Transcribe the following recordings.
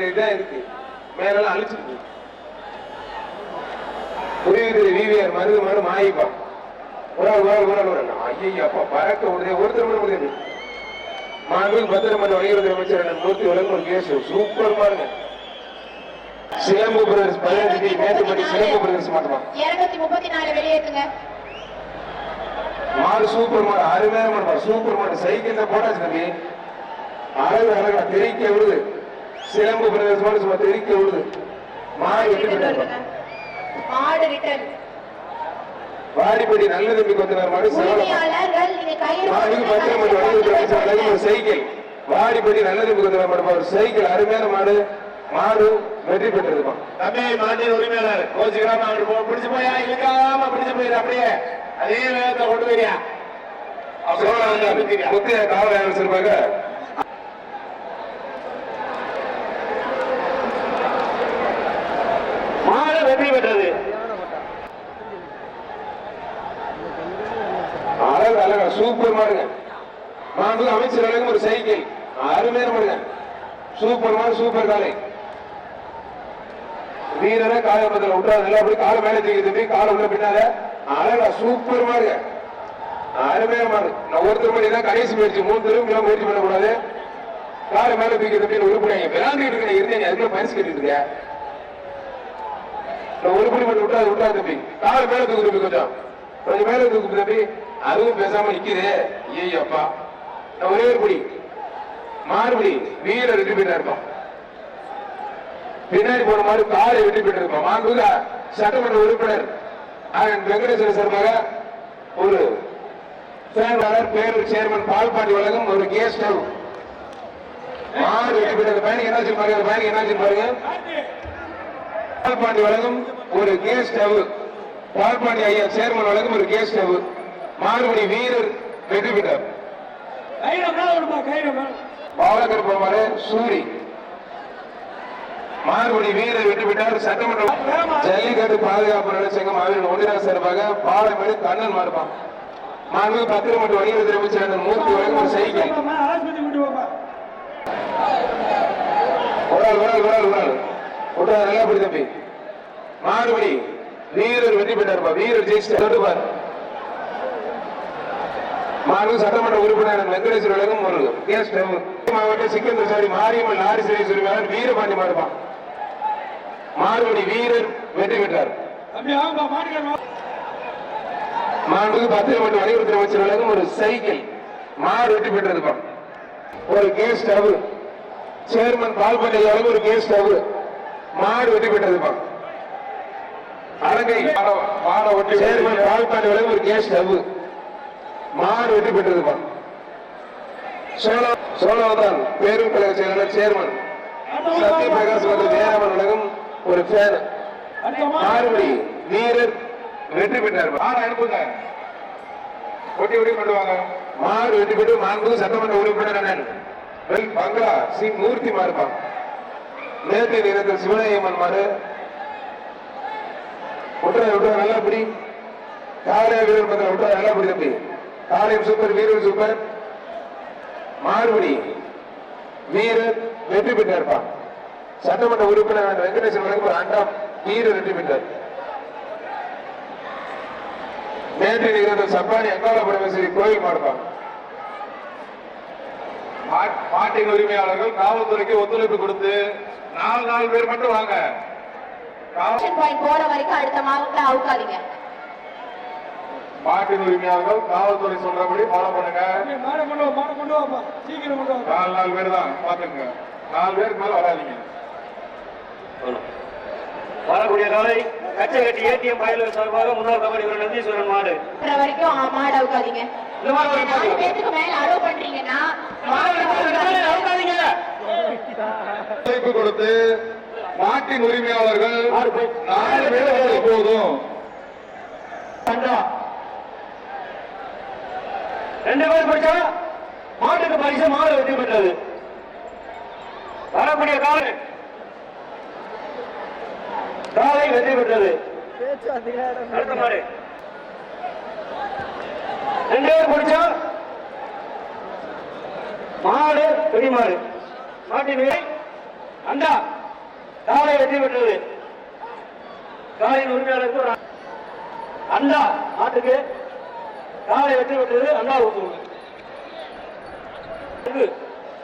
இருக்கு. மேலெல்லாம் அழிச்சிருக்கு. புரியுது விவிஆர் மருது மரு மாயிப்பா. ஒரு ஆள் ஒரு ஆள் ஒரு ஆள் ஒரு ஆள். ஐயோ அப்பா பறக்க விடுதே. ஒருத்தர் மட்டும் முடியாது மாண்பு பத்திரமன்ற வணிகத்துறை அமைச்சர் அண்ணன் மூர்த்தி வழங்கும் ஒரு கேஸ். சூப்பர் பாருங்க. சிலம்பு பிரதர்ஸ் பதினஞ்சு டி மேட்டுப்பட்டி சிலம்பு பிரதர்ஸ் மாட்டோமா இருநூத்தி முப்பத்தி நாலு வெளியேற்றுங்க. மாடு சூப்பர் மாடு அருமையான மாடு சூப்பர் மாடு. சைக்கிள் தான் போட்டாச்சு தம்பி. அழகு அழகா தெரிக்க விடுது. சிலம்பு பிரதேச மாடு சும்மா தெரிக்க விடுது. வாடிப்படி நல்ல தம்பி அமைச்சர் வழங்கும் ஒரு சைக்கிள். வாடிப்படி நல்ல தம்பி மாடு பாரு, ஒரு சைக்கிள் அருமையான மாடு. மாடு வெற்றி பெற்றதுமா தம்பி மாட்டின் உரிமையாளர். கோச்சுக்கிறாம அவர் போ- பிடிச்சு போயா? இழுக்காம பிடிச்சு போயிரு அப்படியே. அதே வேகத்தை கொண்டு போயிரியா முத்திய காவல் சிறப்பாக மாடு வெற்றி பெற்றது. அழகு அழகா சூப்பர் மாடுங்க அமைச்சர் அழகும் ஒரு சைக்கிள். அருமையான மாடுங்க. சூப்பர் மாடு சூப்பர் காலை வீரரை காயப்பத்தில் விட்டுறாதுல அப்படி காலை மேலே தூக்கி தம்பி காலை உள்ள பின்னால. அழகா சூப்பர் மாடுங்க அருமையான மாடு. நான் ஒருத்தர் மணி தான் கடைசி முயற்சி மூணு தடவை முயற்சி பண்ணக்கூடாது. காலை மேல தூக்கி தம்பி உருப்படிங்க விளாண்டுக்கிட்டு இருக்கேன் இருந்தேன். அதுக்குள்ள பரிசு கேட்டுட்டு இருக்கேன் ஒரு படி மட்டும் விட்டா விட்டா தம்பி. கால் மேல தூக்கு தம்பி கொஞ்சம். கொஞ்சம் மேல தூக்கு தம்பி அதுவும் பேசாம நிக்குது. ஏய் அப்பா நான் ஒரே ஒரு படி மாறுபடி. வீர வெற்றி பெற்றா இருப்பான் பின்னாடி போன மாதிரி காலை வெற்றி பெற்று இருப்பான் மாண்புக சட்டமன்ற உறுப்பினர் அண்ணன் வெங்கடேஸ்வர சார்பாக ஒரு செயலாளர் பேரூர் சேர்மன் பால்பாண்டி உலகம் ஒரு கேஸ்ட் ஸ்டவ் மாறு வெற்றி பெற்ற பயணிக்கு என்னாச்சு பாருங்க அந்த என்ன என்னாச்சு பாருங்க. பால்பாண்டி வழங்கும் ஒரு கேஸ் ஸ்டவ் பால்பாண்டி ஐயா சேர்மன் வழங்கும் ஒரு கேஸ் ஸ்டவ் மாறுபடி வீரர் வெற்றி பெற்றார் பாலகர் போவாரு சூரி மாறுபடி வீரர் வெற்றி பெற்றார் சட்டமன்ற ஜல்லிக்கட்டு பாதுகாப்பு நலச்சங்கம் அவர்கள் ஒன்றிய சார்பாக பாலமேடு கண்ணன் மாறுபான் மாண்பு பத்திரமன்ற வணிகத்துறை அமைச்சர் மூர்த்தி வழங்கும் ஒரு சைக்கிள் ஒரு ஆள் ஒரு ஆள் ஒரு ஆள் ஒரு ஆள் விட்டா நல்லா படி தம்பி. மாறுபடி வீரர் வெற்றி பெற்றார்ப்பா வீரர் ஜெயிச்சு தொட்டுப்பார் மாண்பு சட்டமன்ற உறுப்பினர் வெங்கடேஸ்வர ஒரு கேஸ் ஸ்டவ் மாவட்ட சிக்கந்தர் சாரி மாரியம்மன் லாரி சிறை உரிமையாளர் வீரபாண்டி மாறுபான் மாறுபடி வீரர் வெற்றி பெற்றார். மாண்புக்கு பத்திரமன்ற வணிகத்துறை அமைச்சர் வழங்கும் ஒரு சைக்கிள் மாறு வெற்றி பெற்றதுப்பா ஒரு கேஸ் ஸ்டவ் சேர்மன் பால்பண்டை வழங்கும் ஒரு கேஸ் ஸ்டவ் மாடு வெற்றி பெற்றதுப்பா அலங்கை மாட ஒட்டி சேர்மன் பால்பாண்டி வழங்கும் ஒரு கேஸ் ஸ்டவ் மாடு வெற்றி பெற்றதுப்பா சோழ சோழவதான் பேரும் கழக செயலாளர் சேர்மன். சத்ய பிரகாஷ் மற்றும் ஜெயராமன் வழங்கும் ஒரு ஃபேன் மாறுபடி வீரர் வெற்றி பெற்றார் மாட அனுப்புங்க. ஒட்டி ஒட்டி கொண்டு வாங்க. மாறு வெற்றி பெற்று மாண்பு சட்டமன்ற உறுப்பினர் அண்ணன் பங்களா சி. மூர்த்தி மாறுபான் நேற்று நேரத்தில் சிவனையம்மன் மாறு. விட்டுற விட்டுற நல்லா பிடி காலைய வீரர் பத்திர விட்டுற நல்லா பிடி தம்பி. காளையம் சூப்பர் வீரர் சூப்பர் மாறுபடி வீரர் வெற்றி பெற்றார்ப்பான் சட்டமன்ற உறுப்பினர் வெங்கடேசன் வழங்கும் ஒரு அண்டாம் வீரர் வெற்றி பெற்றார். நேற்று நிகழ்ந்த சப்பானி அங்காள பரமேஸ்வரி கோயில் மாடுப்பான் மா- மாட்டின் உரிமையாளர்கள் காவல்துறைக்கு ஒத்துழைப்பு கொடுத்து நாலு நாலு பேர் மட்டும் வாங்க. போற வரைக்கும் அடுத்த மாவட்டம் அவுக்காதீங்க மாட்டின் உரிமையாளர்கள் காவல்துறை சொல்றபடி ஃபாலோ பண்ணுங்க. நாலு நாலு பேர் தான் பாத்துங்க நாலு பேருக்கு மேல வராதீங்க. வரக்கூடிய காலை கச்சகட்டி ஏடிஎம் பயலர் சார்பாக முன்னாள் கபடி வீரர் நந்தீஸ்வரன் மாடு. வரைக்கும் மாடு அவுக்காதீங்க இந்த மாதிரி ஒரு நாலு மாடு. பேத்துக்கு மேல அலோவ் பண்றீங்கன்னா மாடு அவுக்காதீங்க. ஒத்துழைப்பு கொடுத்து மாட்டின் உரிமையாளர்கள் நாலு பேர் வந்தா போதும். ரெண்டு பேர் படிச்சா? மாட்டுக்கு பரிசு மாடு வெற்றி பெற்றது. வரக்கூடிய காலை. காலை வெற்றி பெற்றது. அடுத்த மாடு. ரெண்டு பேர் பிடிச்சா? மாடு பெரிய மாடு. மாட்டின் விலை அண்டா காலை வெற்றி பெற்றது. காலையின் உரிமையாளருக்கு ஒரு அண்டா ஆட்டுக்கு காலை வெற்றி பெற்றது அண்டா ஊத்துவது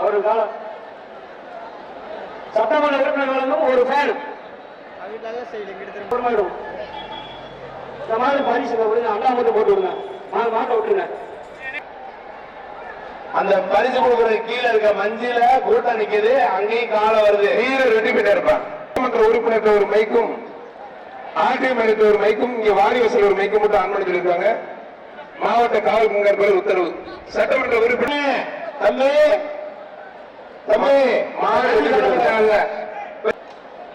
அவருக்கு காலம் சட்டமன்ற உறுப்பினர்களும் ஒரு ஃபேன் பொறுமாயிடும் இந்த மாதிரி பரிசு அண்ணா மட்டும் போட்டு விடுங்க. மாட்டை விட்டுருங்க. அந்த பரிசு கொடுக்குற கீழே இருக்க மஞ்சில கூட்டம் நிக்குது அங்கேயும் காலம் வருது. வீரர் வெற்றி பெற்றிருப்பான் சட்டமன்ற உறுப்பினருக்கு ஒரு மைக்கும் ஆர்டிஎம் மையத்தில் ஒரு மைக்கும் இங்க வாரிவசல் ஒரு மைக்கும் மட்டும் ஆன் பண்ணி சொல்லியிருக்காங்க. மாவட்ட காவல் கண்காணிப்பாளர் உத்தரவு. சட்டமன்ற உறுப்பினர் தம்பி. தம்பி. பெற்றிருக்காங்க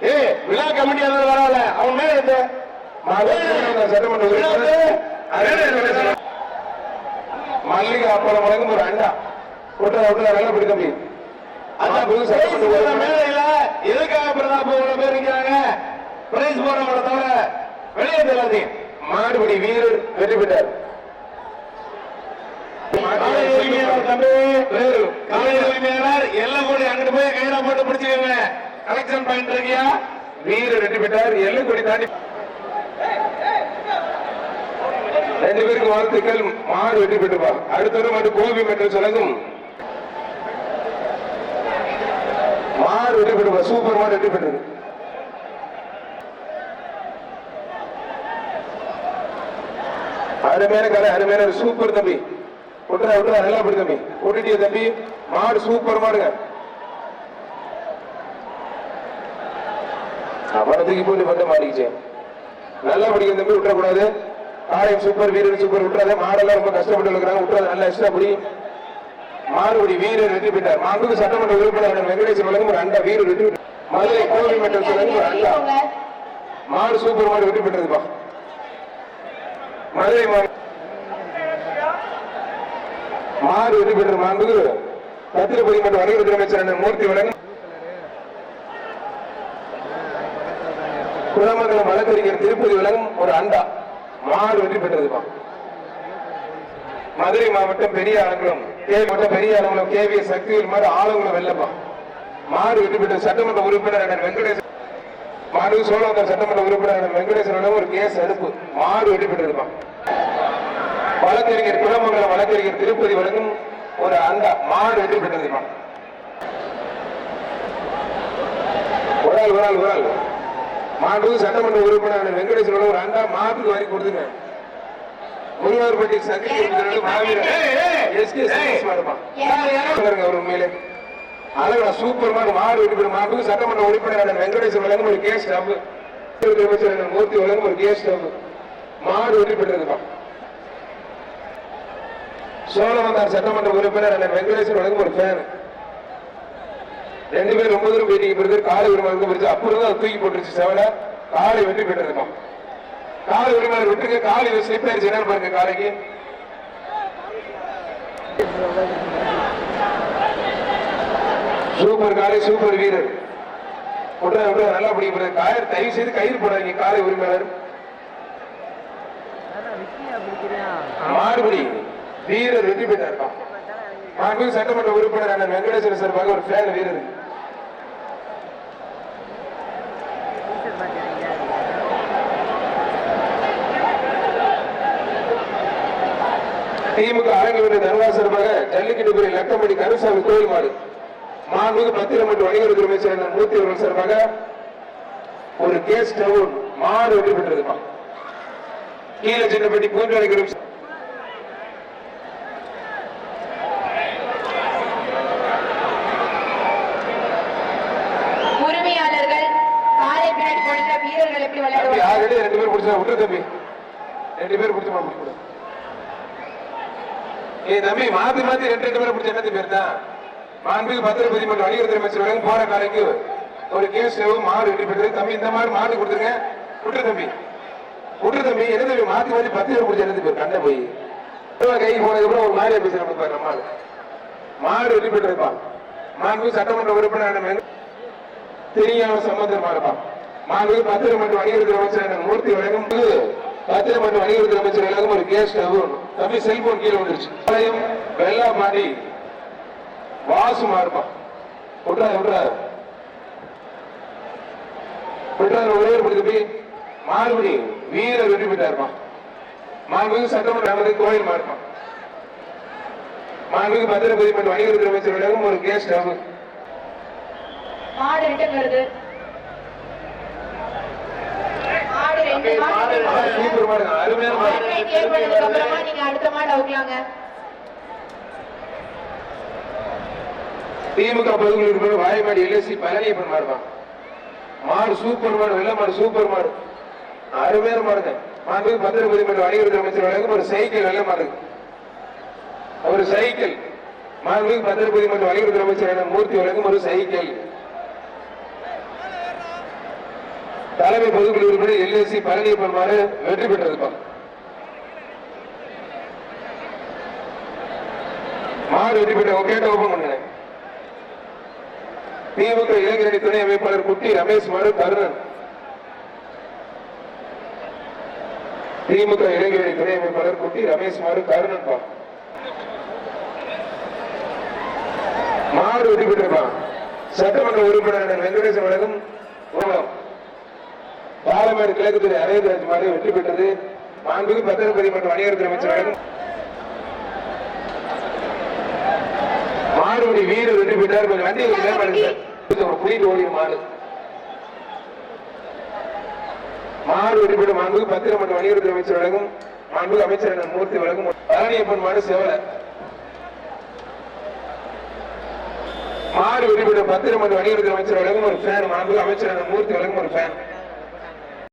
ஏ விழா கமிட்டி அது வரால அவன் மேல மாவட்ட சட்டமன்ற உறுப்பினர் மல்லிகை அப்பளம் வழங்கும் ஒரு அண்டா. விட்டுற விட்டுற நல்லா பிடி தம்பி எதுக்காக பிரதாப் பேர் இருக்காங்க பிரைஸ் போடுறவங்கள தவிர வெளியே தெரியாதீங்க மாடுபடி வீரர் வெற்றி பெற்றார். எல்லாம் கலெக்ஷன் பாயிண்ட் இருக்கியா வீரர் வெற்றி பெற்றார். எல்லை கொடி தாண்டி ரெண்டு பேருக்கு வாழ்த்துக்கள். மாடு வெற்றி பெற்றுப்பார். அடுத்தது மாடு கோபி பெற்ற சொல்லங்கும் மாடு வெற்றி பெற்றுப்பா சூப்பர் மாடு வெற்றி பெற்றது. அருமையான கலை அருமையான சூப்பர் தம்பி. விட்டுறா விட்டுறா நல்லா படி தம்பி. விட்டுட்டிய தம்பி. மாடு சூப்பர் மாடுங்க. அவனை தூக்கி போட்டு வந்து மாட்டிக்கிச்சு. நல்லா படிக்கிற தம்பி விட்டுறக்கூடாது காயம் சூப்பர் வீரர் சூப்பர் விட்டுறத மாடெல்லாம் ரொம்ப கஷ்டப்பட்டு இருக்கிறாங்க விட்டுறது நல்லா எக்ஸ்ட்ரா படி. மாறுபடி வீரர் வெற்றி பெற்றார். மாண்புக்கு சட்டமன்ற உறுப்பினர் வெங்கடேசன் வழங்கும் ஒரு அண்டா வீரர் வெற்றி பெற்றார். மதுரை கோவில் மற்றும் வழங்கும் ஒரு அண்டா. மாடு சூப்பர் மாடு வெற்றி பெற்றதுப்பா. மதுரை மாடு மாடு வெற்றி பெற்ற மாண்புக்கு பத்திரப்பதி மற்றும் வணிகத்துறை அமைச்சர் மூர்த்தி வழங்கும் குளமங்கலம் வழக்கறிஞர் திருப்பதி வழங்கும் ஒரு அண்டா. மாடு வெற்றி பெற்றதுப்பா மதுரை மாவட்டம் பெரிய ஆலங்குளம் கே மாவட்டம் பெரிய ஆலங்குளம் கே வி சக்திவேல் மாதிரி ஆலங்குளம் வெள்ளப்பா மாடு வெற்றி பெற்ற சட்டமன்ற உறுப்பினர் வெங்கடேசன். மாடு சோழவந்தர் சட்டமன்ற உறுப்பினர் வெங்கடேசனிடம் ஒரு கேஸ் அடுப்பு மாடு வெற்றி பெற்றதுப்பா வழக்கறிஞர் குளமங்கலம் வழக்கறிஞர் திருப்பதி வழங்கும் ஒரு அந்த மாடு வெற்றி பெற்றதுப்பா ஒரு ஆள் ஒரு ஆள் ஒரு ஆள். மாண்பு சட்டமன்ற உறுப்பினர் வழங்கும் ஒரு அண்டா மாட்டுக்கு வாரி கொடுத்துங்க முருகார்பட்டி சக்தி மாவீரர் அவர் உண்மையிலே. அழகா சூப்பர் மாடு மாடு வெற்றி மாண்பு சட்டமன்ற உறுப்பினர் வெங்கடேசன் வழங்கும் ஒரு கேஸ் ஸ்டாப் அமைச்சர் மூர்த்தி வழங்கும் ஒரு கேஸ் ஸ்டாப் மாடு வெற்றி சோழவந்தார் சட்டமன்ற உறுப்பினர் வெங்கடேசன் வழங்கும் ஒரு ஃபேன் ரெண்டு பேரும் ரொம்ப தூரம் போயிட்டு பிறகு காலை உரிமையாளருக்கு பிடிச்சு அப்புறம் தான் தூக்கி போட்டுருச்சு. செவல காலை வெற்றி பெற்றிருக்கோம் காலை உரிமையாளர் விட்டுருங்க காலை ஸ்லிப் ஆயிடுச்சு. என்னன்னு பாருங்க காலைக்கு? சூப்பர் காலை சூப்பர் வீரர். உடனே உடனே நல்லா பிடிக்கிறது காயர் தயவு செய்து கயிறு போடாதீங்க காலை உரிமையாளர் மாறுபடி வீரர் வெற்றி பெற்றார் மாண்பு சட்டமன்ற உறுப்பினர் அண்ணன் வெங்கடேஸ்வர சார்பாக ஒரு ஃபேன் வீரர். திமுக அரங்கு வீரர் தர்கா சார்பாக ஜல்லிக்கட்டுக்குரிய லக்கம்படி கருசாமி கோயில் மாடு. மாண்புக்கு பத்திரம் மற்றும் அமைச்சர் அண்ணன் மூர்த்தி அவர்கள் சார்பாக ஒரு கேஸ் டவுன் மாடு வெற்றி பெற்றதுமா கீழே சின்னப்பட்டி பின்னாடி கொடுத்த வீரர்கள் எப்படி விளையாடுவாங்க? ரெண்டு பேர் பிடிச்சா விட்டு தம்பி. ரெண்டு பேர் பிடிச்ச ஏ தம்பி மாத்தி மாத்தி ரெண்டு ரெண்டு பேரை பிடிச்ச என்னது பேர் தான்? மாண்புக்கு பத்திரப்பதி மற்றும் வணிகத்துறை அமைச்சர் போற காலைக்கு ஒரு கேஸ் மாடு வெற்றி பெற்றது தம்பி இந்த மாதிரி மாடு கொடுத்துருங்க. விட்டு தம்பி. விட்டு தம்பி. என்ன தம்பி மாத்தி மாத்தி பத்து பேர் பிடிச்ச என்னது பேர்? கண்ட போய். கைக்கு போனதுக்கப்புறம் ஒரு மாதிரியா பேசுற பாரு நம்ம மாடு. மாடு வெற்றி பெற்றிருப்பான் மாண்பு சட்டமன்ற உறுப்பினர் அண்ணன் தெரியாம சம்பந்தமா இருப்பான் மாண்பு பத்திரம் வணிகத்துறை அமைச்சர் மூர்த்தி வழங்கும் மற்றும் வணிகத்துறை அமைச்சர் வழங்கும் ஒரு கேஸ் தம்பி செல்போன் கீழே வந்துருச்சு வெள்ளா மாடி வாசுமா இருப்பான் விட்றா விட்றா விட்டார் ஒரே ஒரு தம்பி மாறுபடி வீரர் வெற்றி பெற்றாருப்பான் மாண்புமிகு சட்டமன்ற நமது கோயில் மாறுப்பான் மாண்புமிகு பத்திரப்பதி மற்றும் வணிகத்துறை அமைச்சர் வழங்கும் ஒரு கேஸ் ஸ்டவ் மாடு ரிட்டன் வருது? மாடு ரெண்டு மாடு சூப்பர் மாடு அருமையான அப்புறமா நீங்க அடுத்த மாடு அவுக்கலாங்க. திமுக உறுப்பினர் வாய்மாடி எல்எஸ்சி பழனியப்பன் மாடுதான் மாடு சூப்பர் மாடு வெள்ள மாடு சூப்பர் மாடு. அருமையான மாடுங்க. மாண்புமிகு பத்திரப்பதி மற்றும் வணிகத்துறை அமைச்சர் வழங்கும் ஒரு சைக்கிள் வெள்ள மாடு. ஒரு சைக்கிள். மாண்புமிகு பத்திரப்பதி மற்றும் வணிகத்துறை அமைச்சர் மூர்த்தி வழங்கும் ஒரு சைக்கிள். தலைமை பொதுக்குழு உறுப்பினர் எல்எஸ்சி பழனியப்பன் மாடு வெற்றி பெற்றிருப்பார் மாடு வெற்றி பெற்ற கேட்ட ஓபன் பண்ணுங்க திமுக இளைஞரணி துணை அமைப்பாளர் குட்டி ரமேஷ் மாடு கருணன். திமுக இளைஞரணி துணை அமைப்பாளர் குட்டி ரமேஷ் மாடு கருணன் பா. மாடு வெற்றி பெற்றிருப்பான் சட்டமன்ற உறுப்பினர் வெங்கடேசன் வழங்கும் உலகம் பாலமேடு கிழக்கு துறை அரவிந்தராஜ் மாடு வெற்றி பெற்றது. மாண்புக்கு பத்திரப்பதி மற்றும் வணிகத்துறை அமைச்சர் மாடுபடி வீரர் வெற்றி பெற்றார். கொஞ்சம் வண்டி. கொஞ்சம் புரிந்து ஓடிய மாடு மாடு வெற்றி பெற்ற மாண்புக்கு பத்திரம் மற்றும் வணிகத்துறை அமைச்சர் வழங்கும் மாண்புக்கு அமைச்சர் மூர்த்தி வழங்கும் பழனியப்பன் மாடு செவல. மாடு வெற்றி பெற்ற பத்திரம் மற்றும் வணிகத்துறை அமைச்சர் வழங்கும் ஒரு ஃபேன் மாண்புக்கு அமைச்சர் மூர்த்தி வழங்கும் ஒரு ஃபேன்